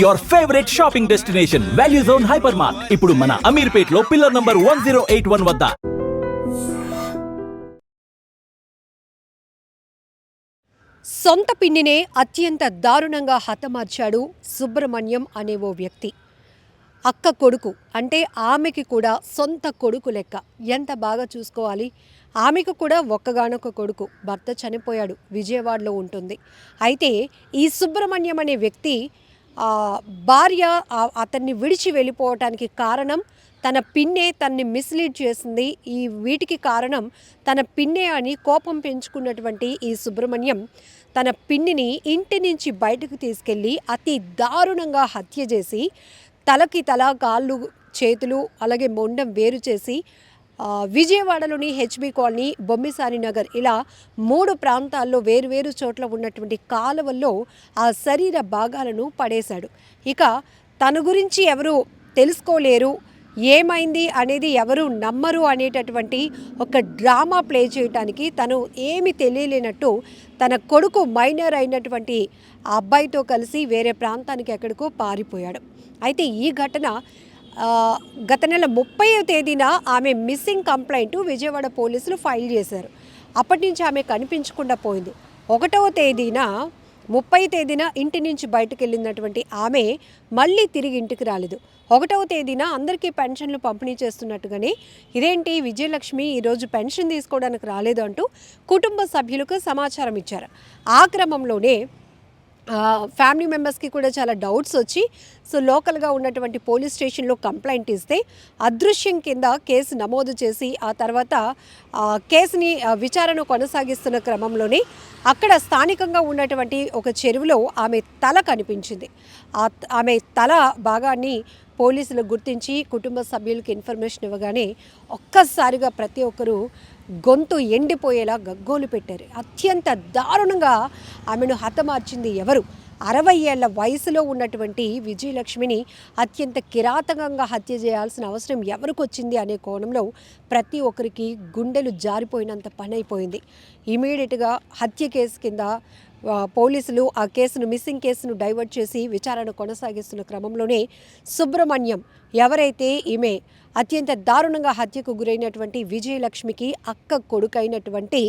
Your favourite shopping destination value zone hyper mart ఇప్పుడు మన అమీర్పేట్లో pillar number one zero eight one వద్ద. సొంత పిండినే అత్యంత దారుణంగా హతమార్చాడు సుబ్రహ్మణ్యం అనే ఓ వ్యక్తి. అక్క కొడుకు అంటే ఆమెకి కూడా సొంత కొడుకు లెక్క. ఎంత బాగా చూసుకోవాలి? ఆమెకు కూడా ఒక్కగానొక్క కొడుకు. భర్త చనిపోయాడు. విజయవాడలో ఉంటుంది. అయితే ఈ సుబ్రహ్మణ్యం అనే వ్యక్తి భార్య అతన్ని విడిచి వెళ్ళిపోవటానికి కారణం తన పిన్నే తన్ని మిస్లీడ్ చేసింది. ఈ వీటికి కారణం తన పిన్నే అని కోపం పెంచుకున్నటువంటి ఈ సుబ్రహ్మణ్యం తన పిన్నిని ఇంటి నుంచి బయటకు తీసుకెళ్ళి అతి దారుణంగా హత్య చేసి తలకి తల కాళ్ళు చేతులు అలాగే మొండం వేరు చేసి విజయవాడలోని హెచ్బి కాలనీ బొమ్మిసాని నగర్ ఇలా మూడు ప్రాంతాల్లో వేరువేరు చోట్ల ఉన్నటువంటి కాలువల్లో ఆ శరీర భాగాలను పడేశాడు. ఇక తన గురించి ఎవరు తెలుసుకోలేరు ఏమైంది అనేది ఎవరు నమ్మరు అనేటటువంటి ఒక డ్రామా ప్లే చేయటానికి తను ఏమి తెలియలేనట్టు తన కొడుకు మైనర్ అయినటువంటి ఆ అబ్బాయితో కలిసి వేరే ప్రాంతానికి ఎక్కడికో పారిపోయాడు. అయితే ఈ ఘటన గత నెల ముప్పైవ తేదీన ఆమె మిస్సింగ్ కంప్లైంట్ విజయవాడ పోలీసులు ఫైల్ చేశారు. అప్పటి నుంచి ఆమె కనిపించకుండా పోయింది. ఒకటవ తేదీన ముప్పై తేదీన ఇంటి నుంచి బయటకు వెళ్ళినటువంటి ఆమె మళ్ళీ తిరిగి ఇంటికి రాలేదు. ఒకటవ తేదీన అందరికీ పెన్షన్లు పంపిణీ చేస్తున్నట్టుగానే ఇదేంటి విజయలక్ష్మి ఈరోజు పెన్షన్ తీసుకోవడానికి రాలేదు అంటూ కుటుంబ సభ్యులకు సమాచారం ఇచ్చారు. ఆ క్రమంలోనే ఫ్యామిలీ మెంబర్స్కి కూడా చాలా డౌట్స్ వచ్చి సో లోకల్గా ఉన్నటువంటి పోలీస్ స్టేషన్లో కంప్లైంట్ ఇస్తే అదృశ్యం కింద కేసు నమోదు చేసి ఆ తర్వాత కేసుని విచారణ కొనసాగిస్తున్న క్రమంలోనే అక్కడ స్థానికంగా ఉన్నటువంటి ఒక చెరువులో ఆమె తల కనిపించింది. ఆ ఆమె తల భాగాన్ని పోలీసులు గుర్తించి కుటుంబ సభ్యులకు ఇన్ఫర్మేషన్ ఇవ్వగానే ఒక్కసారిగా ప్రతి ఒక్కరూ గొంతు ఎండిపోయేలా గగ్గోలు పెట్టారు. అత్యంత దారుణంగా ఆమెను హతమార్చింది ఎవరు? అరవై ఏళ్ళ వయసులో ఉన్నటువంటి విజయలక్ష్మిని అత్యంత కిరాతకంగా హత్య చేయాల్సిన అవసరం ఎవరికి వచ్చింది అనే కోణంలో ప్రతి ఒక్కరికి గుండెలు జారిపోయినంత పని అయిపోయింది ఇమీడియట్గా హత్య కేసు కింద పోలీసులు ఆ కేసును మిస్సింగ్ కేసును డైవర్ట్ చేసి విచారణ కొనసాగిస్తున్న క్రమంలోనే సుబ్రహ్మణ్యం ఎవరైతే ఈమె అత్యంత దారుణంగా హత్యకు గురైనటువంటి విజయలక్ష్మికి అక్క కొడుకైనటువంటి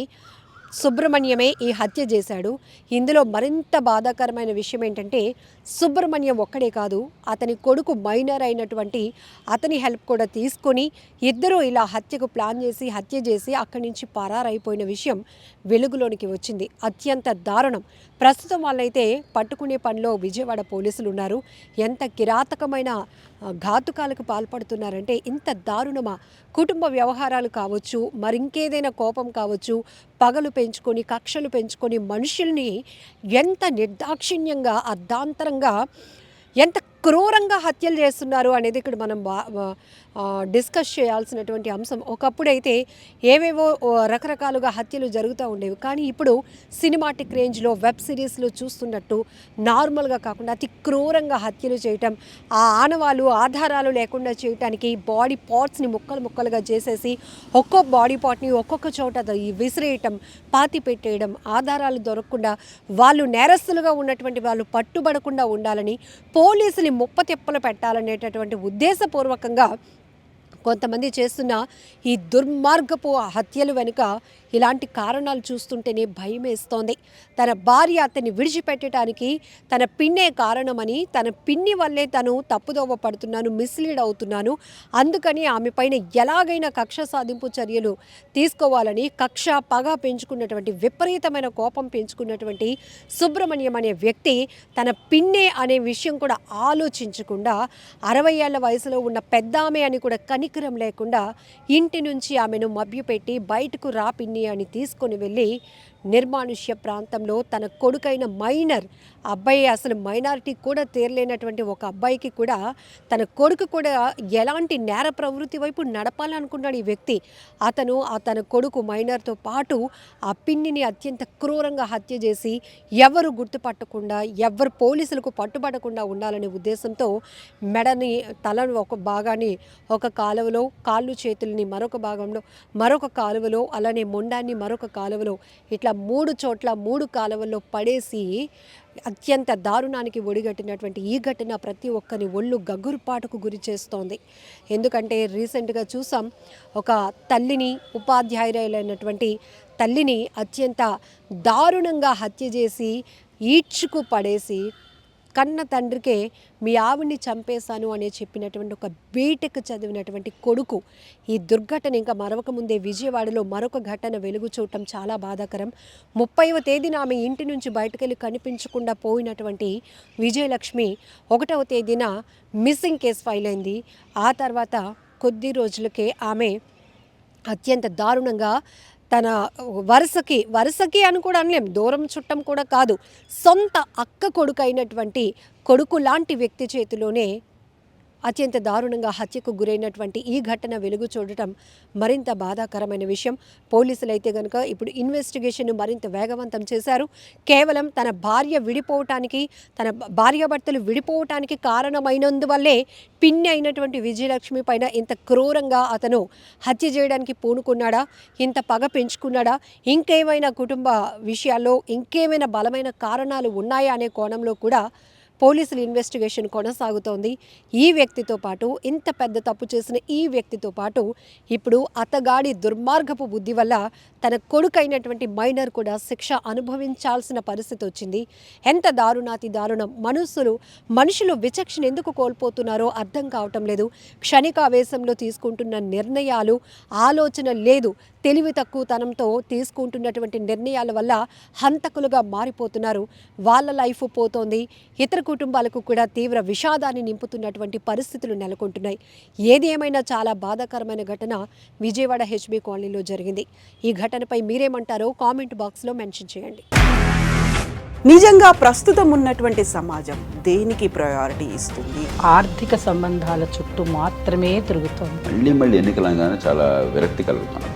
సుబ్రహ్మణ్యమే ఈ హత్య చేశాడు. ఇందులో మరింత బాధాకరమైన విషయం ఏంటంటే సుబ్రహ్మణ్యం ఒక్కడే కాదు అతని కొడుకు మైనర్ అయినటువంటి అతని హెల్ప్ కూడా తీసుకొని ఇద్దరూ ఇలా హత్యకు ప్లాన్ చేసి హత్య చేసి అక్కడి నుంచి పరారైపోయిన విషయం వెలుగులోనికి వచ్చింది. అత్యంత దారుణం. ప్రస్తుతం వాళ్ళైతే పట్టుకునే పనిలో విజయవాడ పోలీసులు ఉన్నారు. ఎంత కిరాతకమైన ఘాతుకాలకు పాల్పడుతున్నారంటే ఇంత దారుణమా? కుటుంబ వ్యవహారాలు కావచ్చు మరింకేదైనా కోపం కావచ్చు పగలు పెంచుకొని కక్షలు పెంచుకొని మనుషుల్ని ఎంత నిర్దాక్షిణ్యంగా అర్ధాంతరంగా ఎంత క్రూరంగా హత్యలు చేస్తున్నారు అనేది ఇక్కడ మనం బా డిస్కస్ చేయాల్సినటువంటి అంశం. ఒకప్పుడైతే ఏవేవో రకరకాలుగా హత్యలు జరుగుతూ ఉండేవి. కానీ ఇప్పుడు సినిమాటిక్ రేంజ్లో వెబ్ సిరీస్లో చూస్తున్నట్టు నార్మల్గా కాకుండా అతి క్రూరంగా హత్యలు చేయటం ఆ ఆనవాలు ఆధారాలు లేకుండా చేయటానికి బాడీ పార్ట్స్ని ముక్కలు ముక్కలుగా చేసేసి ఒక్కో బాడీ పార్ట్ని ఒక్కొక్క చోట విసిరేయటం పాతి పెట్టేయడం ఆధారాలు దొరకకుండా వాళ్ళు నేరస్తులుగా ఉన్నటువంటి వాళ్ళు పట్టుబడకుండా ఉండాలని పోలీసులు ముప్పతిప్పలు పెట్టాలనేటటువంటి ఉద్దేశపూర్వకంగా కొంతమంది చేస్తున్న ఈ దుర్మార్గపు హత్యలు వెనుక ఇలాంటి కారణాలు చూస్తుంటేనే భయం వేస్తోంది. తన భార్య అతన్ని విడిచిపెట్టడానికి తన పిన్నే కారణమని తన పిన్ని వల్లే తను తప్పుదోవ పడుతున్నాను మిస్లీడ్ అవుతున్నాను. అందుకని ఆమె పైన ఎలాగైనా కక్ష సాధింపు చర్యలు తీసుకోవాలని కక్ష పగ పెంచుకున్నటువంటి విపరీతమైన కోపం పెంచుకున్నటువంటి సుబ్రహ్మణ్యం అనే వ్యక్తి తన పిన్నే అనే విషయం కూడా ఆలోచించకుండా అరవై ఏళ్ళ వయసులో ఉన్న పెద్దామే అని కూడా కనికరం లేకుండా ఇంటి నుంచి ఆమెను మభ్యపెట్టి బయటకు రా పిన్ని అని తీసుకొని వెళ్ళి నిర్మానుష్య ప్రాంతంలో తన కొడుకైన మైనర్ అబ్బాయి అసలు మైనారిటీ కూడా తేరలేనటువంటి ఒక అబ్బాయికి కూడా తన కొడుకు కూడా ఎలాంటి నేర ప్రవృత్తి వైపు నడపాలనుకున్నాడు ఈ వ్యక్తి. అతను ఆ తన కొడుకు మైనర్తో పాటు ఆ పిన్నిని అత్యంత క్రూరంగా హత్య చేసి ఎవరు గుర్తుపట్టకుండా ఎవరు పోలీసులకు పట్టుబడకుండా ఉండాలనే ఉద్దేశంతో మెడని తలను ఒక భాగాన్ని ఒక కాలువలో కాళ్ళు చేతుల్ని మరొక భాగంలో మరొక కాలువలో అలానే మొండాన్ని మరొక కాలువలో ఇట్లా మూడు చోట్ల మూడు కాలువల్లో పడేసి అత్యంత దారుణానికి ఒడిగట్టినటువంటి ఈ ఘటన ప్రతి ఒక్కరి ఒళ్ళు గగ్గురుపాటుకు గురి చేస్తోంది. ఎందుకంటే రీసెంట్గా చూసాం ఒక తల్లిని ఉపాధ్యాయురాలైనటువంటి తల్లిని అత్యంత దారుణంగా హత్య చేసి ఈడ్చుకు పడేసి కన్న తండ్రికే మీ ఆవిడ్ని చంపేశాను అని చెప్పినటువంటి ఒక బీటెక్ చదివినటువంటి కొడుకు ఈ దుర్ఘటన ఇంకా మరొక ముందే విజయవాడలో మరొక ఘటన వెలుగు చూడటం చాలా బాధాకరం. ముప్పైవ తేదీన ఆమె ఇంటి నుంచి బయటకెళ్ళి కనిపించకుండా పోయినటువంటి విజయలక్ష్మి ఒకటవ తేదీన మిస్సింగ్ కేసు ఫైల్ అయింది. ఆ తర్వాత కొద్ది రోజులకే ఆమె అత్యంత దారుణంగా తన వరుసకి వరుసకి అని కూడా అనలేం దూరం చుట్టం కూడా కాదు. సొంత అక్క కొడుకు అయినటువంటి కొడుకు లాంటి వ్యక్తి చేతిలోనే అత్యంత దారుణంగా హత్యకు గురైనటువంటి ఈ ఘటన వెలుగు చూడటం మరింత బాధాకరమైన విషయం. పోలీసులు అయితే కనుక ఇప్పుడు ఇన్వెస్టిగేషన్ మరింత వేగవంతం చేశారు. కేవలం తన భార్య విడిపోవటానికి తన భార్యాభర్తలు విడిపోవటానికి కారణమైనందువల్లే పిన్ని అయినటువంటి విజయలక్ష్మి పైన ఇంత క్రూరంగా అతను హత్య చేయడానికి పూనుకున్నాడా? ఇంత పగ పెంచుకున్నాడా? ఇంకేమైనా కుటుంబ విషయాల్లో ఇంకేమైనా బలమైన కారణాలు ఉన్నాయా అనే కోణంలో కూడా పోలీసులు ఇన్వెస్టిగేషన్ కొనసాగుతోంది. ఈ వ్యక్తితో పాటు ఇంత పెద్ద తప్పు చేసిన ఈ వ్యక్తితో పాటు ఇప్పుడు అతగాడి దుర్మార్గపు బుద్ధి వల్ల తన కొడుకైనటువంటి మైనర్ కూడా శిక్ష అనుభవించాల్సిన పరిస్థితి వచ్చింది. ఎంత దారుణాతి దారుణం. మనుషులు మనుషులు విచక్షణ ఎందుకు కోల్పోతున్నారో అర్థం కావటం లేదు. క్షణికావేశంలో తీసుకుంటున్న నిర్ణయాలు ఆలోచన లేదు. తెలివి తక్కువతనంతో తీసుకుంటున్నటువంటి నిర్ణయాల వల్ల హంతకులుగా మారిపోతున్నారు. వాళ్ళ లైఫ్ పోతోంది. ఇతర కుటుంబాలకు కూడా తీవ్ర విషాదాన్ని నింపుతున్నటువంటి పరిస్థితులు నెలకొంటున్నాయి. ఏది ఏమైనా చాలా బాధాకరమైన ఘటన విజయవాడ హెచ్బి కాలనీలో జరిగింది. ఈ ఘటనపై మీరేమంటారో కామెంట్ బాక్స్లో మెన్షన్ చేయండి. నిజంగా ప్రస్తుతం ఉన్నటువంటి సమాజం దేనికి ప్రయారిటీ ఇస్తుంది? ఆర్థిక సంబంధాల చుట్టూ మాత్రమే తిరుగుతోంది. మళ్ళీ మళ్ళీ ఎన్నికలంగానే చాలా విరక్తి కలుగుతున్నాం